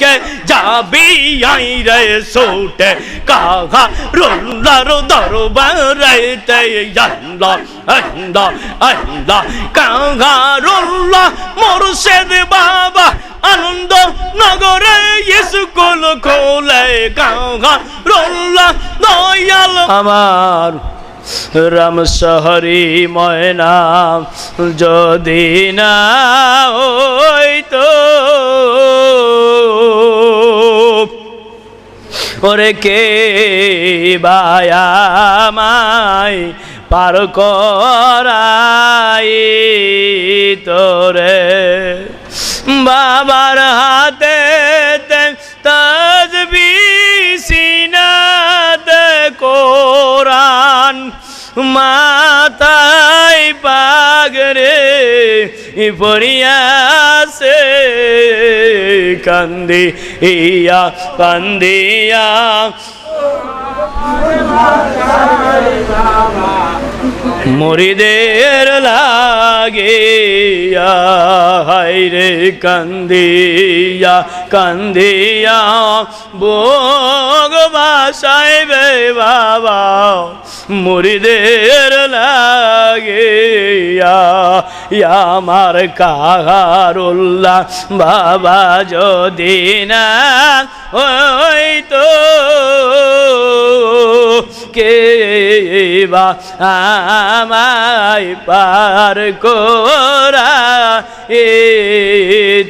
কে যাবি আই রে সোটে কাহা রোল্লার দরবারেতে আল্লাহ আল্লাহ আল্লাহ কাহা রোল্লা মোরশেদ বাবা আনন্দ নগরে খোলে কাহা দয়াল আমার রাম শহরি ময়না যদি না হইতো। ওরে কে বায়ামাই পার করাই তোরে বাবার হাতে মাথায় পাগরে পড়িয়াছে কান্দি ইয়া কান্দিয়া মুরিদের লাগে হাইরে কান্দিয়া কান্দিয়া ভোগ বাসায় বে বাবা মুরিদের লাগে আমার কাহারুল্লাহ, বাবা যদি না ওই তো কে বা আমায় পার কোরা এ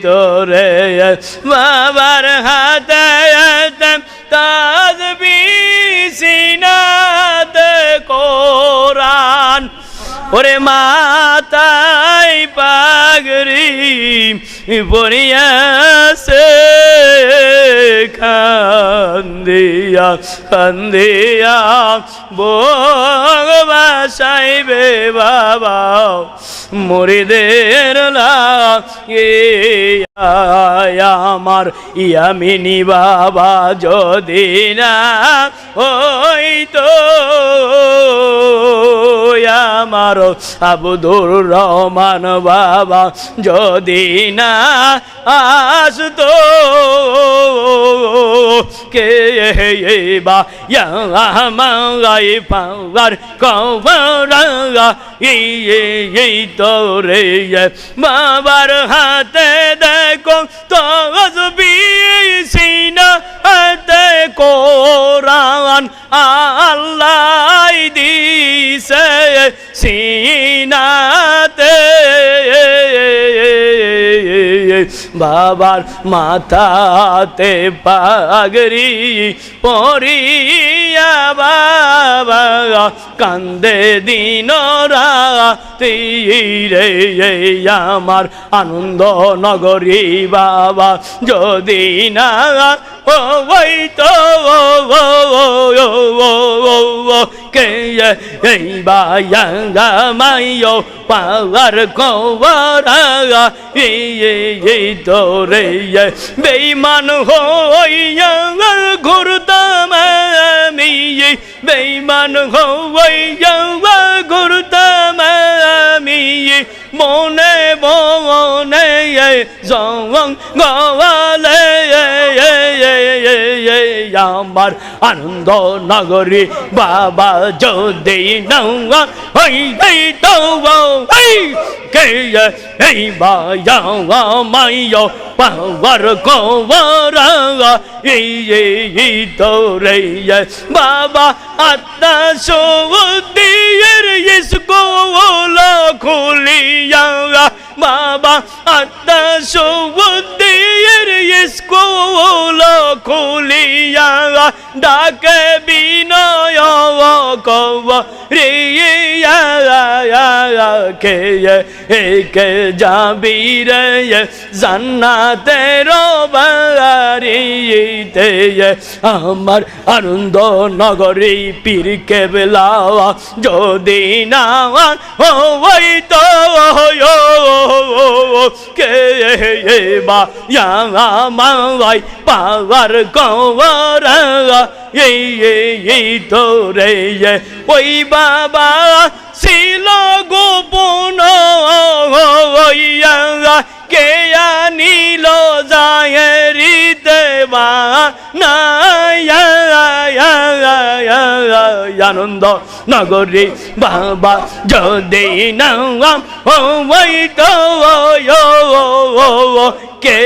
তোরে বাবার হাতে ওরে মাতাই পাগরি পড়িয়াছে কান্দিয়া কান্দিয়া ভগবাসাইবে বাবা মরিদের আমার ইয়ামিনী বাবা যদি না ওই তো আমার আবুদুর রহমান বাবা যদি না আসতো। কে বা ইয়ামাই পাওয়ার কবরা এই তোরে বাবার হাতে দেখো তো সিনা, হাতে কোরআন আল্লাহ দিছে সিনাতে বাবার মাথাতে পাগরি পরিয়া বাবা কান্দে দিন রে আমার আনন্দ নগরী বাবা যদি না ওই তো কে এই বায়াঙ্গা মাইও পাওয়ার কবরা এই তোরে বেইমান হইয়া ঘুরতাম আমি বেইমান হইয়া ঘুরতাম আমি মনে বনে জং আমার আনন্দ নগরী বাবা যদি নৌয়া হই হই তো কে এই বায়া মাইয় পাওয়ার কবরা এই এই তোরে বাবা আত্মা সৌদিয়ের স্কুল খুলিয়া বাবা আত্মা সৌদিয়ের স্কুল খুলিয়া ডাকে বিনয় কব, রিয়া কে কে যাবি রে, জান্নাতের বাড়িতে আমার আনন্দ নগরী পীর কেবলা, যদি না ওই তো কে বা মাই পাওয়ার কবর এই এই তো রে ওই বাবা ছিল গোপন কে আনিল যায় রি বা না আনন্দ নগরী বাবা যদি নাম ওই তো কে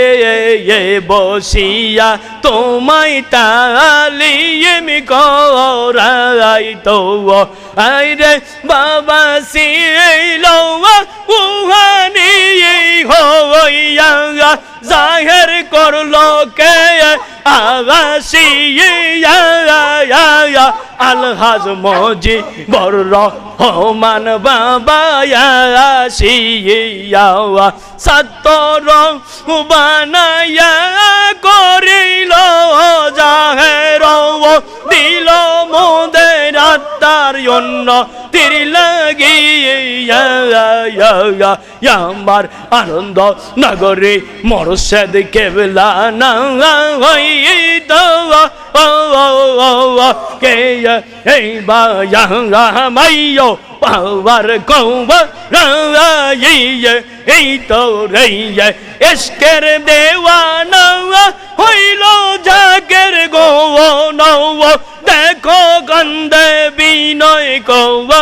এ বসিয়া তোমায় তালিম করাই তো। আরে বাবা সিল উহানি হইয়া জাহের করল কে? আগাসিয়া আলহাজ মজি বড় রহমান বাবায়া আসিয়া সত্তর বানায়া করিল জাহের আত্মার জন্য তীর লাগিয়া আমার আনন্দ নগরে মরশেদ কেবলা না কে এই বায়া মাইয়ো, পাওয়ার কৌবার এই তো রইয়ে এসকের দেওয়ানা জাগের গো নৌ দেখো গন্ধে বিনয় কৌবা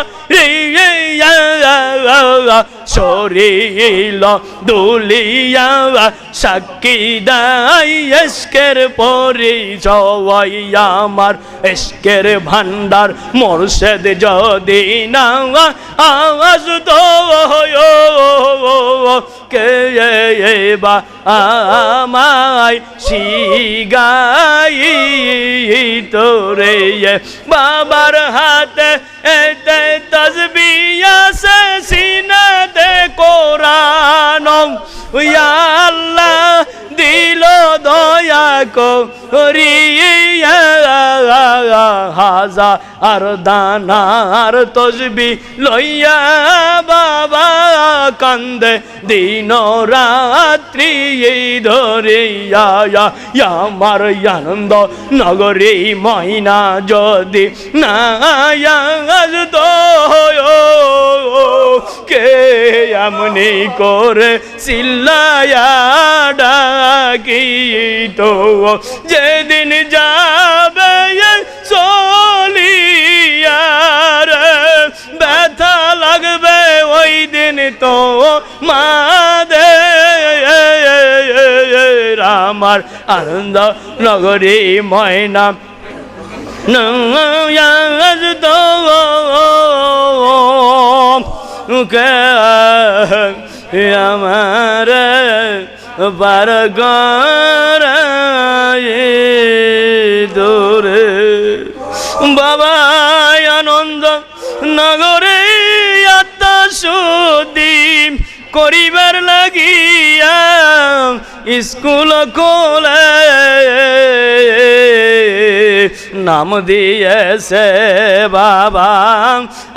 শরীল দুলিয়া, সাক্ষী দাই এসকের পরিচয় আমার। এসকের ভান্ডার মোরশেদ যদি না আওয়াজ তো কে বা আমায় শিগাই তোরে বাবার হাতে এতে তসবিয়া সে সিনাতে কোরআন। আল্লাহ দিল দয়া করিয়া হাজা আর দানার তসবি লইয়া কান্দে দিন রাত্রি ধরিয়া আমার আনন্দ নগরী ময়না যদি না কে এমনি করে সিল্লায়া ডাকি তো যেদিন যাবে দিন তো মাদে আমার আনন্দ নগরী ময়না। নয়াজ তো আমার পার লাগিয়া স্কুল কোলে নাম দিয়েছে বাবা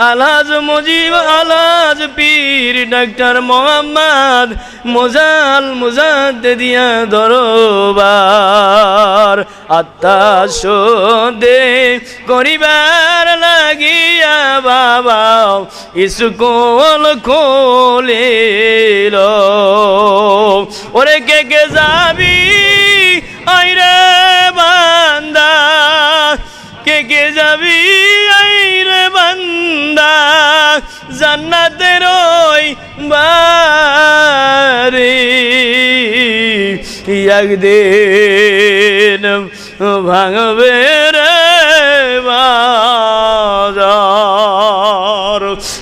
আলাজ মুজিব আলাজ পীর ডাক্তার মোহাম্মদ মোজাল মুজাদ দিয়া দরবার আত্মা দে করিবার লাগিয়া বাবা স্কুল খোলিল ওরে কে কে যাবি আইরে বান্দা, কে কে যাবি? আইরে বান্দা, জান্নাতের ওই বাড়ি। একদিন ভাঙবে রে বাজার।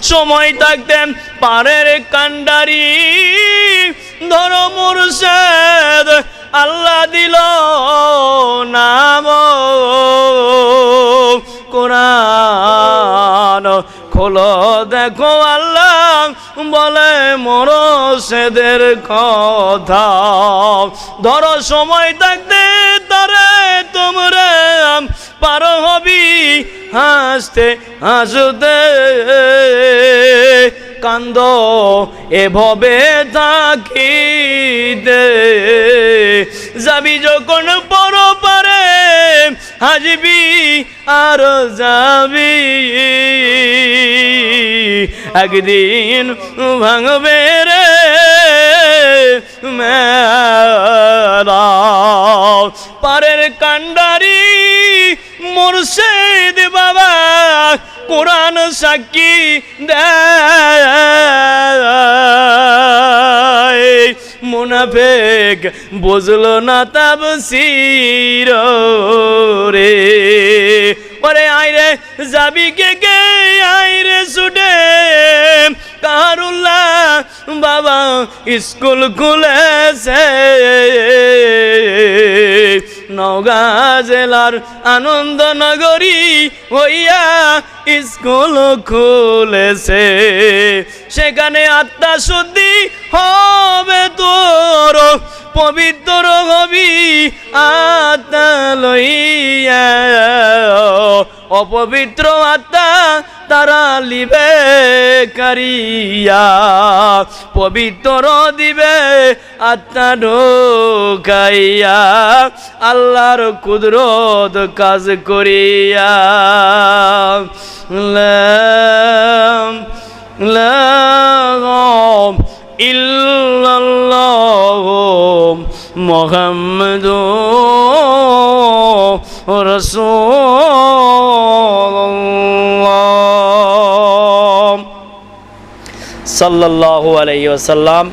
সময় থাকতে পারের কান্ডারি, ধর মুর্শেদ আল্লাহ দিল নাম। কোরআন খোলো, দেখো আল্লাহ বলে মর সেদের কথা। ধরো সময় থাকতে তরে, তোমরা পারো হবি হাসতে হাসতে। কান্দ এভাবে থাকিতে যাবি যখন পর পারে হাজবি আর যাবি। একদিন ভাঙবে রে পারের কান্ডারি মুর্শিদ বাবা কোরআন সাক্ষী দেয়। মুনাফেক বুঝলো না তাব রে ওরে রে যাবি কে কে আইরে স্কুল খুলেছে। নওগাঁ জেলার আনন্দ নগরী হইয়া স্কুল খুলেছে। সেখানে আত্মা শুদ্ধি হবে তোর, পবিত্র হবি আত্মা লইয়া। অপবিত্র আত্মা তারা লিবে কারিয়া পবিত্র দিবে আত্মা ঢোকাইয়া আল্লাহর কুদরত কাজ করিয়া। লাম মুহাম্মাদুর রাসূলুল্লাহ সাল্লাল্লাহু আলাইহি ওয়াসাল্লাম